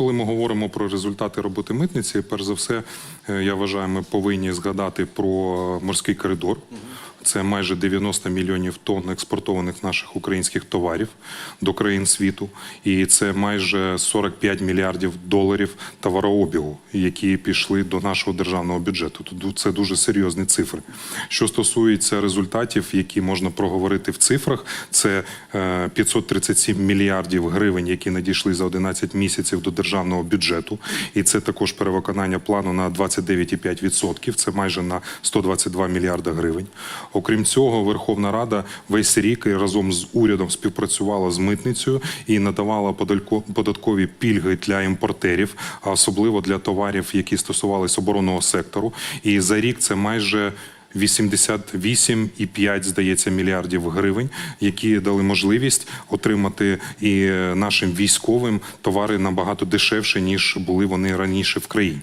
коли ми говоримо про результати роботи митниці, перш за все, е, я вважаю, ми повинні згадати про морський коридор. Це майже 90 мільйонів тонн експортованих наших українських товарів до країн світу, і це майже 45 мільярдів доларів товарообігу, які пішли до нашого державного бюджету. Це дуже серйозні цифри. Що стосується результатів, які можна проговорити в цифрах, це е, 537 мільярдів гривень, які надійшли за 11 місяців до державного бюджету, і це також перевиконання плану на 29,5%. Це майже на 122 мільярда гривень. Окрім цього, Верховна Рада весь рік разом з урядом співпрацювала з митницею і надавала податкові пільги для імпортерів, а особливо для товарів, які стосувались оборонного сектору. І за рік це майже 88,5, здається, мільярдів гривень, які дали можливість отримати і нашим військовим товари набагато дешевше, ніж були вони раніше в країні.